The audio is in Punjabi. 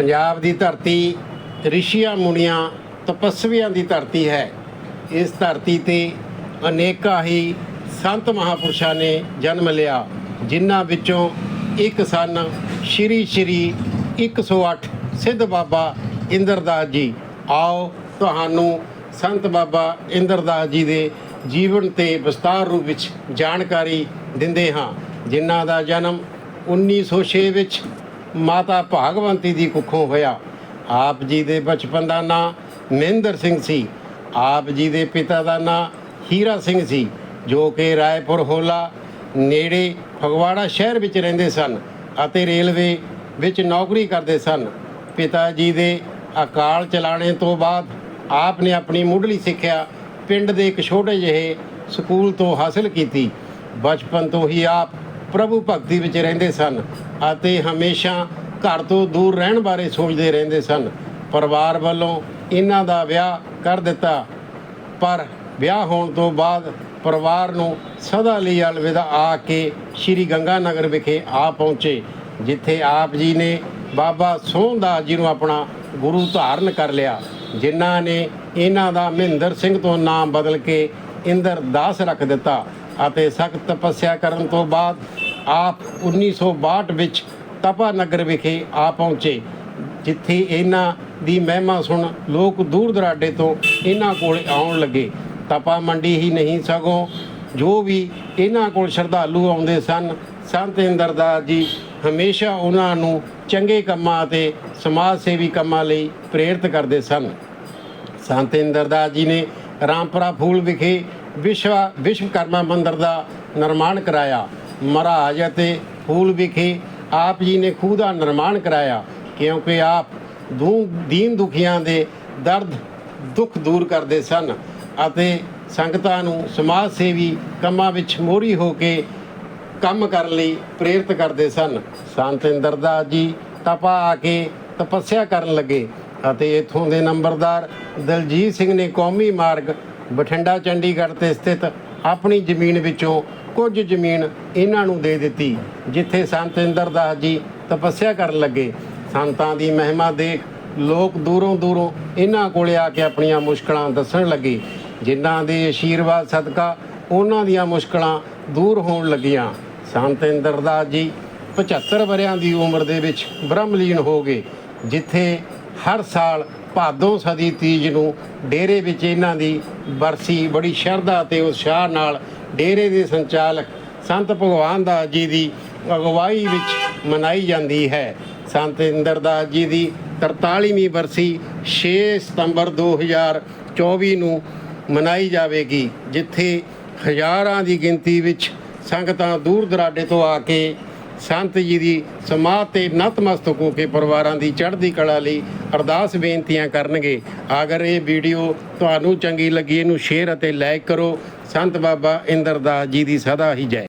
ਪੰਜਾਬ ਦੀ ਧਰਤੀ ਰਿਸ਼ੀਆਂ ਮੁਨੀਆਂ ਤਪਸਵੀਆਂ ਦੀ ਧਰਤੀ ਹੈ। ਇਸ ਧਰਤੀ ਤੇ ਅਨੇਕਾਂ ਹੀ ਸੰਤ ਮਹਾਪੁਰਸ਼ਾਂ ਨੇ ਜਨਮ ਲਿਆ, ਜਿਨ੍ਹਾਂ ਵਿੱਚੋਂ ਇੱਕ ਸਨ ਸ਼੍ਰੀ ਸ਼੍ਰੀ 108 ਸਿੱਧ ਬਾਬਾ ਇੰਦਰਦਾਸ ਜੀ। ਆਓ ਤੁਹਾਨੂੰ ਸੰਤ ਬਾਬਾ ਇੰਦਰਦਾਸ ਜੀ ਦੇ ਜੀਵਨ ਤੇ ਵਿਸਤਾਰ ਰੂਪ ਵਿੱਚ ਜਾਣਕਾਰੀ ਦਿੰਦੇ ਹਾਂ, ਜਿਨ੍ਹਾਂ ਦਾ ਜਨਮ 1906 ਵਿੱਚ ਮਾਤਾ ਭਾਗਵੰਤੀ ਦੀ ਕੁੱਖੋਂ ਹੋਇਆ। ਆਪ ਜੀ ਦੇ ਬਚਪਨ ਦਾ ਨਾਂ ਮਹਿੰਦਰ ਸਿੰਘ ਸੀ। ਆਪ ਜੀ ਦੇ ਪਿਤਾ ਦਾ ਨਾਂ ਹੀਰਾ ਸਿੰਘ ਸੀ, ਜੋ ਕਿ ਰਾਏਪੁਰ ਹੋਲਾ ਨੇੜੇ ਫਗਵਾੜਾ ਸ਼ਹਿਰ ਵਿੱਚ ਰਹਿੰਦੇ ਸਨ ਅਤੇ ਰੇਲਵੇ ਵਿੱਚ ਨੌਕਰੀ ਕਰਦੇ ਸਨ। ਪਿਤਾ ਜੀ ਦੇ ਅਕਾਲ ਚਲਾਣੇ ਤੋਂ ਬਾਅਦ ਆਪ ਨੇ ਆਪਣੀ ਮੁੱਢਲੀ ਸਿੱਖਿਆ ਪਿੰਡ ਦੇ ਇੱਕ ਛੋਟੇ ਜਿਹੇ ਸਕੂਲ ਤੋਂ ਹਾਸਲ ਕੀਤੀ। ਬਚਪਨ ਤੋਂ ਹੀ ਆਪ ਪ੍ਰਭੂ ਭਗਤੀ ਵਿੱਚ ਰਹਿੰਦੇ ਸਨ ਅਤੇ ਹਮੇਸ਼ਾ ਘਰ ਤੋਂ ਦੂਰ ਰਹਿਣ ਬਾਰੇ ਸੋਚਦੇ ਰਹਿੰਦੇ ਸਨ। ਪਰਿਵਾਰ ਵੱਲੋਂ ਇਹਨਾਂ ਦਾ ਵਿਆਹ ਕਰ ਦਿੱਤਾ। ਪਰ ਵਿਆਹ ਹੋਣ ਤੋਂ ਬਾਅਦ ਪਰਿਵਾਰ ਨੂੰ ਸਦਾ ਲਈ ਅਲਵਿਦਾ ਆ ਕੇ ਸ਼੍ਰੀ ਗੰਗਾ ਨਗਰ ਵਿਖੇ ਆ ਪਹੁੰਚੇ, ਜਿੱਥੇ ਆਪ ਜੀ ਨੇ ਬਾਬਾ ਸੋਹਣਦਾਸ ਜੀ ਨੂੰ ਆਪਣਾ ਗੁਰੂ ਧਾਰਨ ਕਰ ਲਿਆ, ਜਿਨ੍ਹਾਂ ਨੇ ਇਹਨਾਂ ਦਾ ਮਹਿੰਦਰ ਸਿੰਘ ਤੋਂ ਨਾਮ ਬਦਲ ਕੇ ਇੰਦਰ ਦਾਸ ਰੱਖ ਦਿੱਤਾ। ਅਤੇ ਸਖਤ ਤਪੱਸਿਆ ਕਰਨ ਤੋਂ ਬਾਅਦ ਆਪ 1962 ਵਿੱਚ ਤਪਾ ਨਗਰ ਵਿਖੇ ਆ ਪਹੁੰਚੇ, ਜਿੱਥੇ ਇਹਨਾਂ ਦੀ ਮਹਿਮਾ ਸੁਣ ਲੋਕ ਦੂਰ ਦਰਾਡੇ ਤੋਂ ਇਹਨਾਂ ਕੋਲ ਆਉਣ ਲੱਗੇ। ਤਪਾ ਮੰਡੀ ਹੀ ਨਹੀਂ, ਸਗੋਂ ਜੋ ਵੀ ਇਹਨਾਂ ਕੋਲ ਸ਼ਰਧਾਲੂ ਆਉਂਦੇ ਸਨ, ਸੰਤ ਇੰਦਰਦਾਸ ਜੀ ਹਮੇਸ਼ਾ ਉਹਨਾਂ ਨੂੰ ਚੰਗੇ ਕੰਮਾਂ ਅਤੇ ਸਮਾਜ ਸੇਵੀ ਕੰਮਾਂ ਲਈ ਪ੍ਰੇਰਿਤ ਕਰਦੇ ਸਨ। ਸੰਤ ਇੰਦਰਦਾਸ ਜੀ ਨੇ ਰਾਮਪੁਰਾ ਫੂਲ ਵਿਖੇ ਵਿਸ਼ਵਾ ਵਿਸ਼ਵਕਰਮਾ ਮੰਦਿਰ ਦਾ ਨਿਰਮਾਣ ਕਰਾਇਆ। ਮਹਾਰਾਜ ਅਤੇ ਫੂਲ ਵਿਖੇ ਆਪ ਜੀ ਨੇ ਖੂਹ ਦਾ ਨਿਰਮਾਣ ਕਰਾਇਆ। ਕਿਉਂਕਿ ਆਪ ਦੂ ਦੀਨ ਦੁਖੀਆਂ ਦੇ ਦਰਦ, ਦੁੱਖ ਦੂਰ ਕਰਦੇ ਸਨ ਅਤੇ ਸੰਗਤਾਂ ਨੂੰ ਸਮਾਜ ਸੇਵੀ ਕੰਮਾਂ ਵਿੱਚ ਮੋਹਰੀ ਹੋ ਕੇ ਕੰਮ ਕਰਨ ਲਈ ਪ੍ਰੇਰਿਤ ਕਰਦੇ ਸਨ। ਸੰਤ ਇੰਦਰਦਾਸ ਜੀ ਤਪਾ ਆ ਕੇ ਤਪੱਸਿਆ ਕਰਨ ਲੱਗੇ ਅਤੇ ਇਥੋਂ ਦੇ ਨੰਬਰਦਾਰ ਦਲਜੀਤ ਸਿੰਘ ਨੇ ਕੌਮੀ ਮਾਰਗ ਬਠਿੰਡਾ, ਚੰਡੀਗੜ੍ਹ ਤੇ ਸਥਿਤ ਆਪਣੀ ਜ਼ਮੀਨ ਵਿੱਚੋਂ ਕੁਝ ਜ਼ਮੀਨ ਇਹਨਾਂ ਨੂੰ ਦੇ ਦਿੱਤੀ, ਜਿੱਥੇ ਸੰਤ ਇੰਦਰਦਾਸ ਜੀ ਤਪੱਸਿਆ ਕਰਨ ਲੱਗੇ। ਸੰਤਾਂ ਦੀ ਮਹਿਮਾ ਦੇਖ ਲੋਕ ਦੂਰੋਂ ਦੂਰੋਂ ਇਹਨਾਂ ਕੋਲੇ ਆ ਕੇ ਆਪਣੀਆਂ ਮੁਸ਼ਕਲਾਂ ਦੱਸਣ ਲੱਗੇ, ਜਿਨ੍ਹਾਂ ਦੇ ਆਸ਼ੀਰਵਾਦ ਸਦਕਾ ਉਹਨਾਂ ਦੀਆਂ ਮੁਸ਼ਕਲਾਂ ਦੂਰ ਹੋਣ ਲੱਗੀਆਂ। ਸੰਤ ਇੰਦਰਦਾਸ ਜੀ 75 ਵਰਿਆਂ ਦੀ ਉਮਰ ਦੇ ਵਿੱਚ ਬ੍ਰਹਮਲੀਨ ਹੋ ਗਏ, ਜਿੱਥੇ ਹਰ ਸਾਲ ਭਾਦੋਂ ਸਦੀ ਤੀਜ ਨੂੰ ਡੇਰੇ ਵਿੱਚ ਇਹਨਾਂ ਦੀ ਬਰਸੀ ਬੜੀ ਸ਼ਰਧਾ ਤੇ ਉਤਸ਼ਾਹ ਨਾਲ ਡੇਰੇ ਦੇ ਸੰਚਾਲਕ ਸੰਤ ਭਗਵਾਨ ਦਾਸ ਜੀ ਦੀ ਅਗਵਾਈ ਵਿੱਚ ਮਨਾਈ ਜਾਂਦੀ ਹੈ। ਸੰਤ ਇੰਦਰਦਾਸ ਜੀ ਦੀ 43ਵੀਂ ਬਰਸੀ 6 ਸਤੰਬਰ 2024 ਨੂੰ ਮਨਾਈ ਜਾਵੇਗੀ, ਜਿੱਥੇ ਹਜ਼ਾਰਾਂ ਦੀ ਗਿਣਤੀ ਵਿੱਚ ਸੰਗਤਾਂ ਦੂਰ ਦਰਾਡੇ ਤੋਂ ਆ ਕੇ ਸੰਤ ਜੀ ਦੀ ਸਮਾਧ ਤੇ ਨਤਮਸਤਕ ਹੋ ਕੇ ਪਰਿਵਾਰਾਂ ਦੀ ਚੜ੍ਹਦੀ ਕਲਾ ਲਈ ਅਰਦਾਸ ਬੇਨਤੀਆਂ ਕਰਨਗੇ। ਅਗਰ ਇਹ ਵੀਡੀਓ ਤੁਹਾਨੂੰ ਚੰਗੀ ਲੱਗੀ, ਇਹਨੂੰ ਸ਼ੇਅਰ ਅਤੇ ਲਾਈਕ ਕਰੋ। ਸੰਤ ਬਾਬਾ ਇੰਦਰਦਾਸ ਜੀ ਦੀ ਸਦਾ ਹੀ ਜੈ।